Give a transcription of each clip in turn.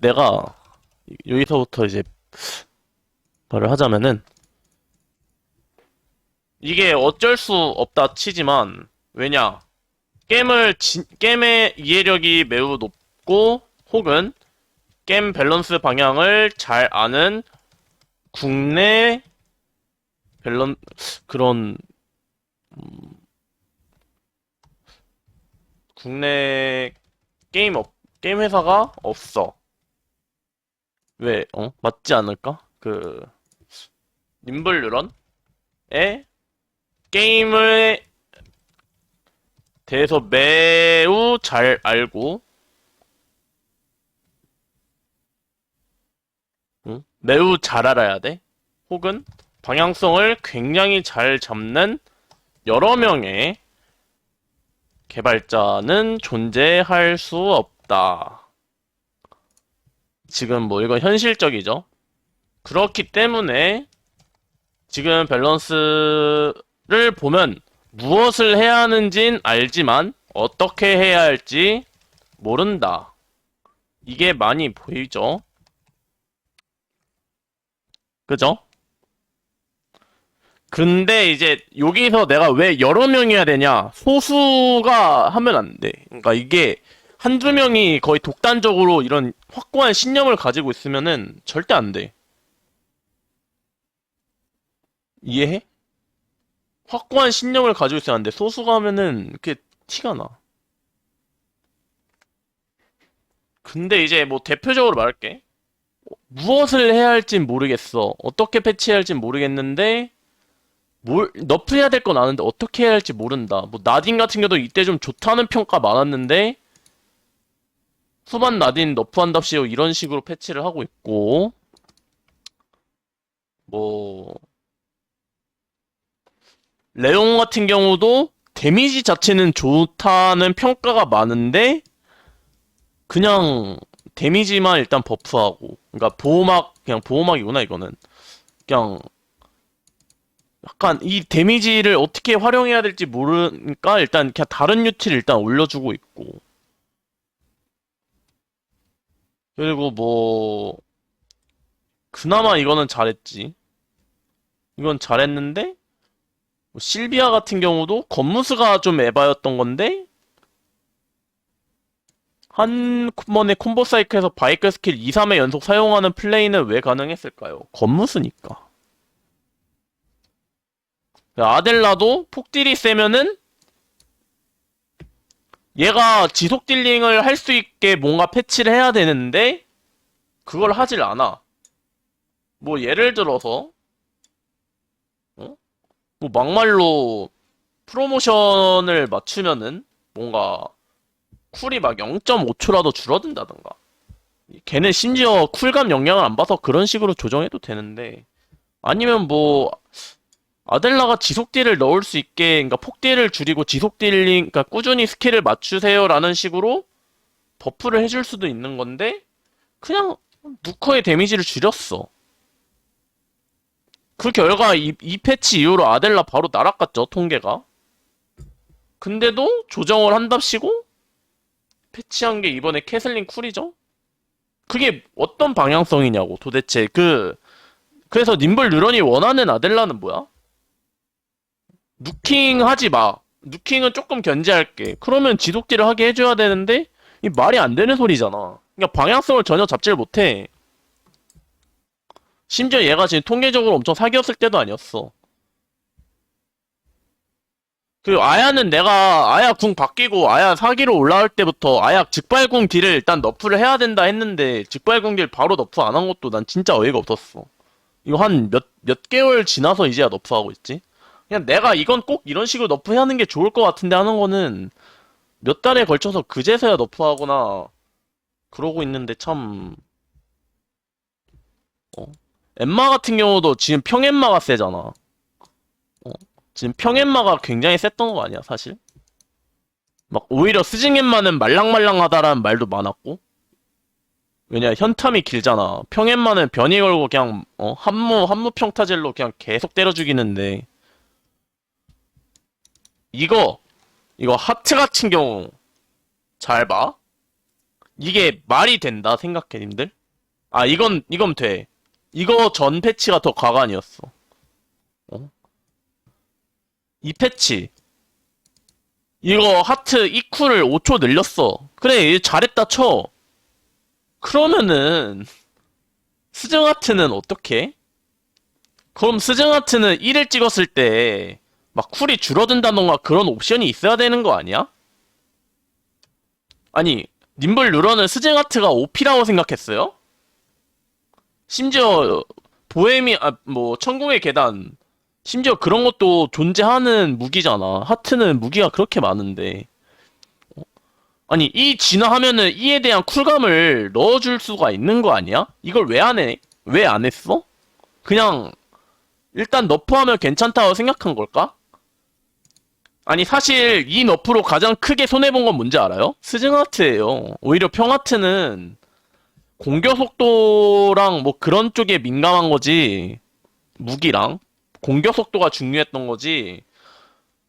내가 여기서부터 이제 말을 하자면은 이게 어쩔 수 없다 치지만 왜냐 게임을 진- 게임의 이해력이 매우 높고 혹은 게임 밸런스 방향을 잘 아는 국내 밸런 그런 음, 국내 게임 업 게임 회사가 없어. 왜, 어? 맞지 않을까? 그, 님블 뉴런의 게임을 대해서 매우 잘 알고, 응? 매우 잘 알아야 돼. 혹은 방향성을 굉장히 잘 잡는 여러 명의 개발자는 존재할 수 없다. 지금 뭐 이건 현실적이죠. 그렇기 때문에 지금 밸런스를 보면 무엇을 해야 하는진 알지만 어떻게 해야 할지 모른다. 이게 많이 보이죠? 그죠? 근데 이제 여기서 내가 왜 여러 명이야 되냐? 소수가 하면 안 돼. 그러니까 이게 한두 명이 거의 독단적으로 이런 확고한 신념을 가지고 있으면은 절대 안 돼. 이해해? 확고한 신념을 가지고 있어야 안 돼. 소수가 하면은 그게 티가 나. 근데 이제 뭐 대표적으로 말할게. 무엇을 해야 할진 모르겠어. 어떻게 패치해야 할진 모르겠는데 뭘 너프해야 될 건 아는데 어떻게 해야 할지 모른다. 뭐 나딘 같은 경우도 이때 좀 좋다는 평가 많았는데 후반 나딘 너프한답시고 이런 식으로 패치를 하고 있고 뭐 레옹 같은 경우도 데미지 자체는 좋다는 평가가 많은데 그냥 데미지만 일단 버프하고 그러니까 보호막 그냥 보호막이구나 이거는. 그냥 약간 이 데미지를 어떻게 활용해야 될지 모르니까 일단 그냥 다른 유티를 일단 올려주고 있고 그리고 뭐 그나마 이거는 잘했지 이건 잘했는데 뭐 실비아 같은 경우도 건무스가 좀 에바였던 건데 한 번에 콤보 사이클에서 바이크 스킬 2, 3회 연속 사용하는 플레이는 왜 가능했을까요? 건무스니까 아델라도 폭딜이 세면은 얘가 지속 딜링을 할 수 있게 뭔가 패치를 해야 되는데 그걸 하질 않아. 뭐 예를 들어서 어? 뭐 막말로 프로모션을 맞추면은 뭔가 쿨이 막 0.5초라도 줄어든다던가. 걔는 심지어 쿨감 영향을 안 봐서 그런 식으로 조정해도 되는데 아니면 뭐 아델라가 지속 딜을 넣을 수 있게, 그러니까 폭딜을 줄이고 지속 딜링, 그러니까 꾸준히 스킬을 맞추세요라는 식으로 버프를 해줄 수도 있는 건데, 그냥 누커의 데미지를 줄였어. 그 결과 이, 이 패치 이후로 아델라 바로 날아갔죠, 통계가. 근데도 조정을 한답시고, 패치한 게 이번에 캐슬린 쿨이죠? 그게 어떤 방향성이냐고, 도대체. 그, 그래서 님블 뉴런이 원하는 아델라는 뭐야? 누킹 하지 마. 누킹은 조금 견제할게. 그러면 지속딜을 하게 해줘야 되는데, 이 말이 안 되는 소리잖아. 그러니까 방향성을 전혀 잡지를 못해. 심지어 얘가 지금 통계적으로 엄청 사기였을 때도 아니었어. 그 아야는 내가 아야 궁 바뀌고 아야 사기로 올라올 때부터 아야 즉발궁 딜을 일단 너프를 해야 된다 했는데 즉발궁 딜 바로 너프 안 한 것도 난 진짜 어이가 없었어. 이거 한 몇, 몇 개월 지나서 이제야 너프하고 있지? 그냥 내가 이건 꼭 이런 식으로 너프하는 게 좋을 것 같은데 하는 거는 몇 달에 걸쳐서 그제서야 너프하거나 그러고 있는데 참 어? 엠마 같은 경우도 지금 평엠마가 세잖아. 어? 지금 평엠마가 굉장히 셌던 거 아니야 사실? 막 오히려 스징엠마는 말랑말랑하다라는 말도 많았고 왜냐 현탐이 길잖아. 평엠마는 변이 걸고 그냥 어? 한무 한무 평타질로 그냥 계속 때려 죽이는데 이거 이거 하트 같은 경우 잘 봐. 이게 말이 된다 생각해 님들? 아 이건 이건 돼. 이거 전 패치가 더 과간이었어. 어? 이 패치 이거 하트 EQ를 5초 늘렸어. 그래 얘 잘했다 쳐. 그러면은 스승 하트는 어떻게? 그럼 스승 하트는 1을 찍었을 때 막 쿨이 줄어든다던가 그런 옵션이 있어야 되는 거 아니야? 아니 님블 누런은 스승 하트가 OP라고 생각했어요? 심지어 보헤미 아 뭐 천국의 계단 심지어 그런 것도 존재하는 무기잖아. 하트는 무기가 그렇게 많은데. 어? 아니, 이 진화하면은 이에 대한 쿨감을 넣어줄 수가 있는 거 아니야? 이걸 왜 안 해? 왜 안 했어? 그냥, 일단 너프하면 괜찮다고 생각한 걸까? 아니, 사실 이 너프로 가장 크게 손해본 건 뭔지 알아요? 스승하트예요. 오히려 평하트는 공격 속도랑 뭐 그런 쪽에 민감한 거지. 무기랑. 공격 속도가 중요했던 거지.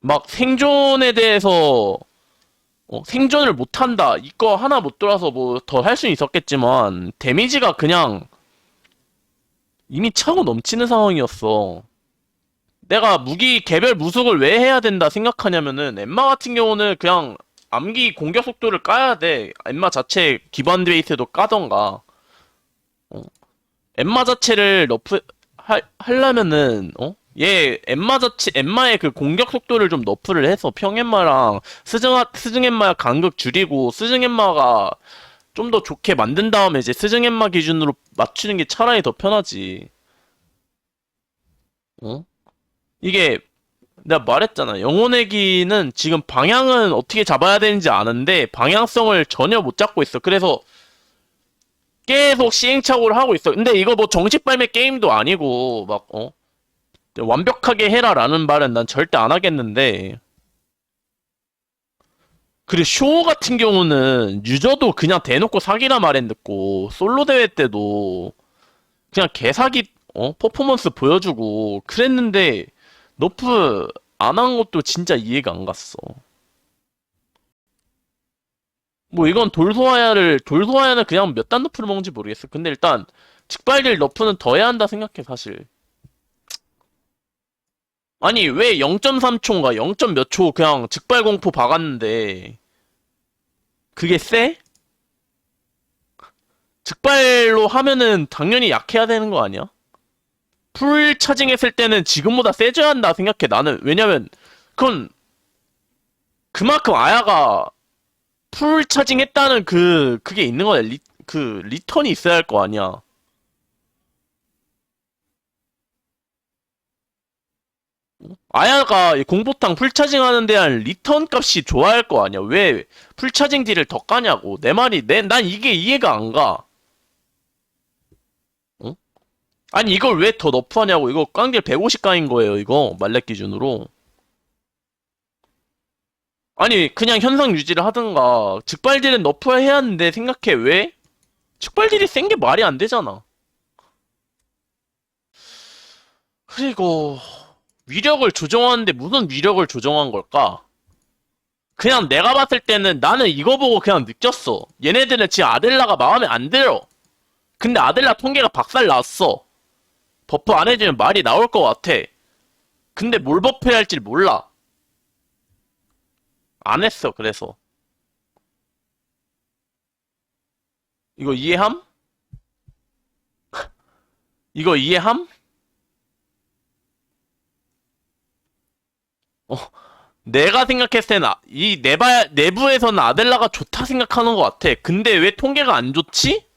막 생존에 대해서 어, 생존을 못한다. 이거 하나 못 돌아서 뭐 더 할 수는 있었겠지만 데미지가 그냥 이미 차고 넘치는 상황이었어. 내가 무기 개별 무속을 왜 해야 된다 생각하냐면은 엠마 같은 경우는 그냥 암기 공격 속도를 까야 돼. 엠마 자체 기반 베이스도 까던가. 어. 엠마 자체를 너프 하, 하려면은 어? 얘 엠마 자체 엠마의 그 공격 속도를 좀 너프를 해서 평엠마랑 스승 스승 엠마 간극 줄이고 스승 엠마가 좀 더 좋게 만든 다음에 이제 스승 엠마 기준으로 맞추는 게 차라리 더 편하지. 어? 이게 내가 말했잖아. 영혼의 기는 지금 방향은 어떻게 잡아야 되는지 아는데 방향성을 전혀 못 잡고 있어. 그래서 계속 시행착오를 하고 있어. 근데 이거 뭐 정식 발매 게임도 아니고 막 어? 완벽하게 해라라는 말은 난 절대 안 하겠는데. 그리고 쇼 같은 경우는 유저도 그냥 대놓고 사기라 말했고 솔로 대회 때도 그냥 개사기 어? 퍼포먼스 보여주고 그랬는데 너프 안 한 것도 진짜 이해가 안 갔어. 뭐 이건 돌소화야를 돌소화야는 그냥 몇 단 너프를 먹는지 모르겠어. 근데 일단 직발질 너프는 더 해야 한다 생각해 사실. 아니 왜 0.3초인가 0. 몇 초 그냥 직발 공포 박았는데 그게 세? 직발로 하면은 당연히 약해야 되는 거 아니야? 풀 차징 했을 때는 지금보다 세져야 한다 생각해 나는. 왜냐면 그건 그만큼 아야가 풀 차징 했다는 그 그게 있는 거야. 리, 그 리턴이 있어야 할 거 아니야. 아야가 이 공포탕 풀차징 하는 데한 리턴 값이 좋아할 거 아니야. 왜 풀차징 딜을 더 까냐고. 내 말이 내, 난 이게 이해가 안 가 어? 아니 이걸 왜 더 너프하냐고. 이거 깡딜 150강인 거예요 이거. 말렙 기준으로. 아니 그냥 현상 유지를 하든가. 즉발딜은 너프해야 하는데 생각해. 왜? 즉발딜이 센 게 말이 안 되잖아. 그리고 위력을 조정하는데 무슨 위력을 조정한 걸까? 그냥 내가 봤을 때는 나는 이거 보고 그냥 느꼈어. 얘네들은 지금 아델라가 마음에 안 들어. 근데 아델라 통계가 박살 났어 버프 안 해주면 말이 나올 것 같아 근데 뭘 버프해야 할지 몰라 안 했어, 그래서. 이거 이해함? 이거 이해함? 어, 내가 생각했을 때는, 아- 이 내바, 내부에서는 아델라가 좋다 생각하는 것 같아. 근데 왜 통계가 안 좋지?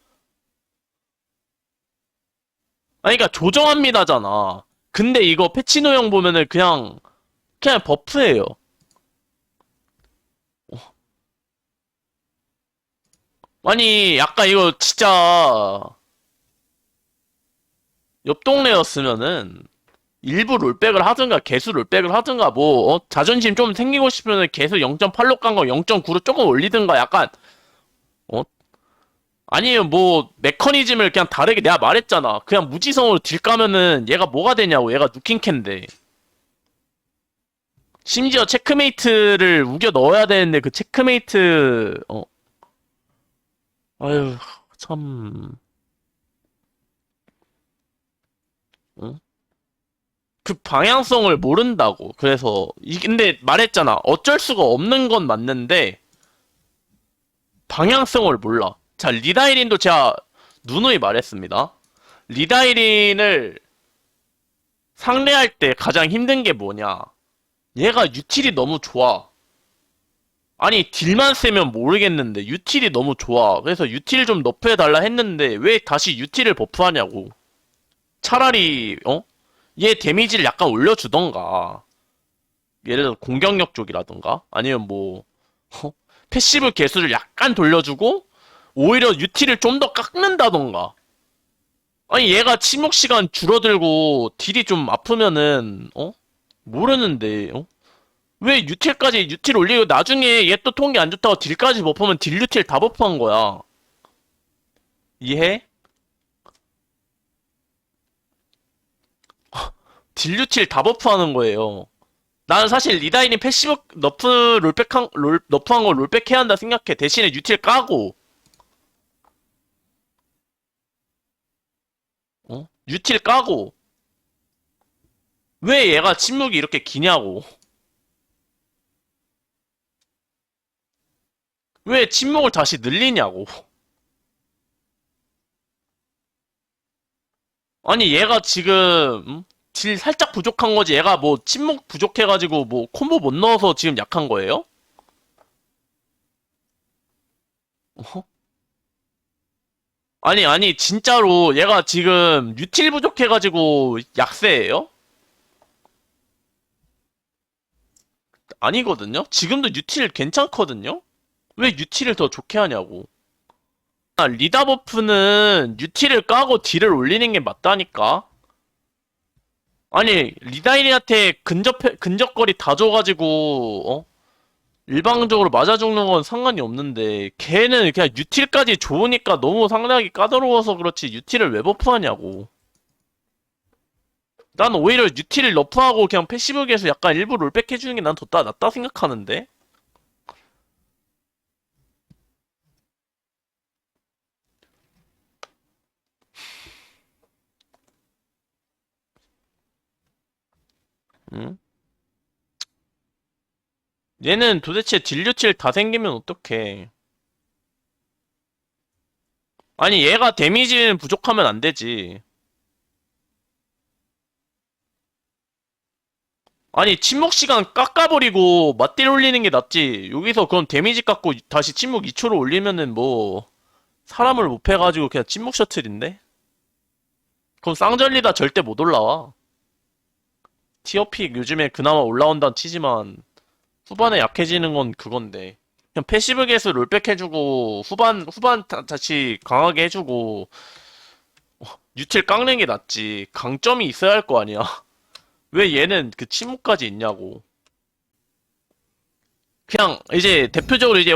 아니, 그니까 조정합니다잖아. 근데 이거 패치노형 보면은 그냥, 그냥 버프예요. 아니, 약간 이거 진짜 옆 동네였으면은 일부 롤백을 하든가 개수 롤백을 하든가 뭐 어? 자존심 좀 생기고 싶으면 개수 0.8로 깐 거 0.9로 조금 올리든가 약간 어? 아니면 뭐 메커니즘을 그냥 다르게 내가 말했잖아. 그냥 무지성으로 딜 까면은 얘가 뭐가 되냐고. 얘가 누킹캔데. 심지어 체크메이트를 우겨 넣어야 되는데 그 체크메이트 어 아유, 참. 응? 그 방향성을 모른다고. 그래서, 이, 근데 말했잖아. 어쩔 수가 없는 건 맞는데, 방향성을 몰라. 자, 리다이린도 제가 누누이 말했습니다. 리다이린을 상대할 때 가장 힘든 게 뭐냐. 얘가 유틸이 너무 좋아. 아니, 딜만 세면 모르겠는데, 유틸이 너무 좋아. 그래서 유틸 좀 너프해달라 했는데, 왜 다시 유틸을 버프하냐고. 차라리, 어? 얘 데미지를 약간 올려주던가. 예를 들어 공격력 쪽이라던가. 아니면 뭐, 어? 패시브 개수를 약간 돌려주고, 오히려 유틸을 좀더 깎는다던가. 아니, 얘가 침묵 시간 줄어들고, 딜이 좀 아프면은, 어? 모르는데, 어? 왜 유틸까지 유틸 올리고 나중에 얘 또 통기 안 좋다고 딜까지 버프하면 딜 유틸 다 버프한 거야. 이해? 딜 유틸 다 버프하는 거예요. 나는 사실 리다인이 패시브 너프 롤백한 롤 너프한 거 롤백해야 한다 생각해. 대신에 유틸 까고 어? 유틸 까고 왜 얘가 침묵이 이렇게 기냐고. 왜 침묵을 다시 늘리냐고. 아니, 얘가 지금, 음? 딜 살짝 부족한 거지. 얘가 뭐, 침묵 부족해가지고, 뭐, 콤보 못 넣어서 지금 약한 거예요? 어? 아니, 아니, 진짜로, 얘가 지금, 유틸 부족해가지고, 약세예요? 아니거든요? 지금도 유틸 괜찮거든요? 왜 유틸을 더 좋게 하냐고. 아, 리다 버프는 유틸을 까고 딜을 올리는 게 맞다니까. 아니, 리다이리한테 근접, 근접거리 다 줘가지고, 어? 일방적으로 맞아 죽는 건 상관이 없는데, 걔는 그냥 유틸까지 좋으니까 너무 상대하기 까다로워서 그렇지, 유틸을 왜 버프하냐고. 난 오히려 유틸을 너프하고 그냥 패시브에서 약간 일부 롤백 해주는 게 난 더 낫다 생각하는데? 응? 얘는 도대체 딜류틸 다 생기면 어떡해. 아니, 얘가 데미지는 부족하면 안 되지. 아니, 침묵 시간 깎아버리고 맞딜 올리는 게 낫지. 여기서 그럼 데미지 깎고 다시 침묵 2초로 올리면은 뭐, 사람을 못 패가지고 그냥 침묵 셔틀인데? 그럼 쌍절리다 절대 못 올라와. 티어픽 요즘에 그나마 올라온다는 치지만, 후반에 약해지는 건 그건데. 그냥 패시브 개수 롤백 해주고, 후반, 후반 다- 다시 강하게 해주고, 어, 유틸 깎는 게 낫지. 강점이 있어야 할 거 아니야. 왜 얘는 그 침묵까지 있냐고. 그냥 이제 대표적으로 이제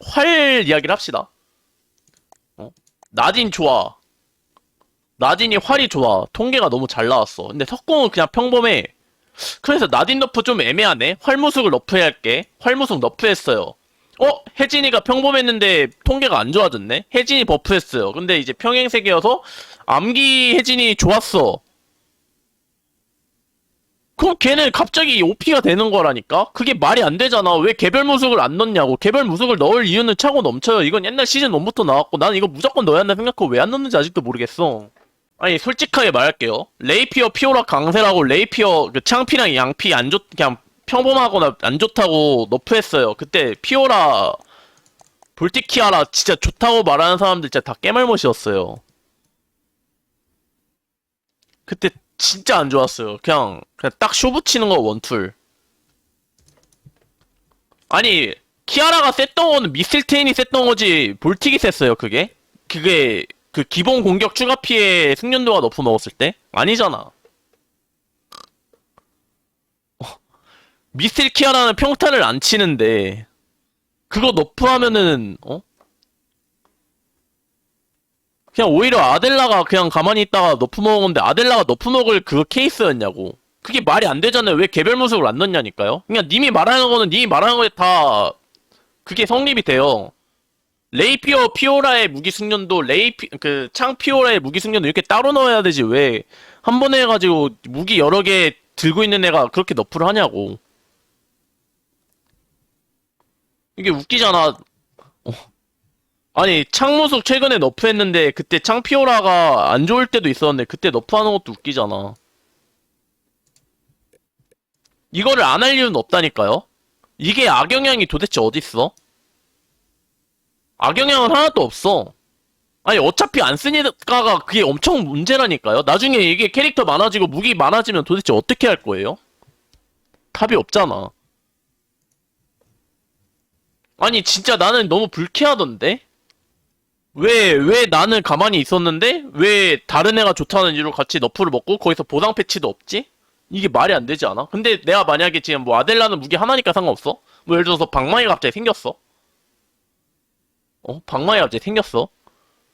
활 이야기를 합시다. 어? 나딘 좋아. 나딘이 활이 좋아. 통계가 너무 잘 나왔어. 근데 석공은 그냥 평범해. 그래서 나딘 너프 좀 애매하네. 활무숙을 너프해야 할게. 활무숙 너프했어요. 어? 혜진이가 평범했는데 통계가 안 좋아졌네? 혜진이 버프했어요. 근데 이제 평행세계여서 암기 혜진이 좋았어. 그럼 걔는 갑자기 OP가 되는 거라니까? 그게 말이 안 되잖아. 왜 개별 무속을 안 넣냐고. 개별 무속을 넣을 이유는 차고 넘쳐요. 이건 옛날 시즌 1부터 나왔고, 나는 이거 무조건 넣어야 한다 생각하고 왜 안 넣는지 아직도 모르겠어. 아니, 솔직하게 말할게요. 레이피어 피오라 강세라고 레이피어 그 창피랑 양피 안 좋, 그냥 평범하거나 안 좋다고 너프했어요. 그때 피오라 볼티키아라 진짜 좋다고 말하는 사람들 진짜 다 깨말못이었어요. 그때 진짜 안 좋았어요. 그냥 그냥 딱쇼 붙이는 거 원툴. 아니 키아라가 셌던 거는 미슬테인이 셌던 거지 볼틱이 셌어요 그게? 그게 그 기본 공격 추가 피해 승련도가 높은 먹었을 때? 아니잖아. 어, 미스틸 키아라는 평타를 안 치는데 그거 너프 하면은 어? 그냥 오히려 아델라가 그냥 가만히 있다가 너프 먹었는데 아델라가 너프 먹을 그 케이스였냐고. 그게 말이 안 되잖아요. 왜 개별 모습을 안 넣냐니까요. 그냥 님이 말하는 거는 님이 말하는 거에 다 그게 성립이 돼요. 레이피어 피오라의 무기 숙련도 레이피 그 창 피오라의 무기 숙련도 이렇게 따로 넣어야 되지 왜? 한 번에 해가지고 무기 여러 개 들고 있는 애가 그렇게 너프를 하냐고. 이게 웃기잖아. 어. 아니 창무숙 최근에 너프했는데 그때 창 피오라가 안 좋을 때도 있었는데 그때 너프하는 것도 웃기잖아. 이거를 안 할 이유는 없다니까요? 이게 악영향이 도대체 어딨어? 악영향은 하나도 없어. 아니, 어차피 안 쓰니까가 그게 엄청 문제라니까요. 나중에 이게 캐릭터 많아지고 무기 많아지면 도대체 어떻게 할 거예요? 답이 없잖아. 아니, 진짜 나는 너무 불쾌하던데? 왜, 왜 나는 가만히 있었는데? 왜 다른 애가 좋다는 이유로 같이 너프를 먹고 거기서 보상 패치도 없지? 이게 말이 안 되지 않아? 근데 내가 만약에 지금 뭐 아델라는 무기 하나니까 상관없어? 뭐 예를 들어서 방망이가 갑자기 생겼어? 어? 방망이 갑자기 생겼어?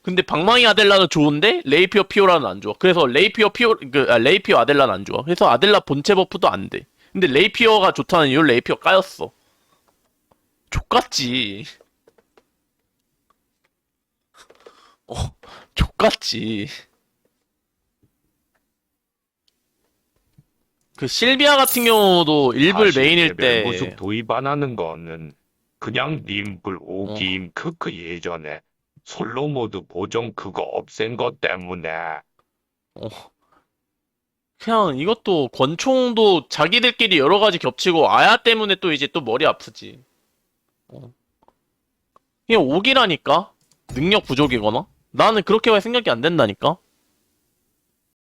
근데 방망이 아델라는 좋은데 레이피어 피오라는 안 좋아. 그래서 레이피어 피오 그 아, 레이피어 아델라는 안 좋아. 그래서 아델라 본체 버프도 안 돼. 근데 레이피어가 좋다는 이유로 레이피어 까였어. 족같지. 어, 족같지. 그 실비아 같은 경우도 일불 다시 메인일 때 모습 도입 안 하는 거는 그냥 님불 어. 오김 크크 예전에 솔로 모드 보정 그거 없앤 것 때문에 그냥 이것도 권총도 자기들끼리 여러 가지 겹치고 아야 때문에 또 이제 또 머리 아프지. 어. 그냥 오기라니까? 능력 부족이거나? 나는 그렇게만 생각이 안 된다니까?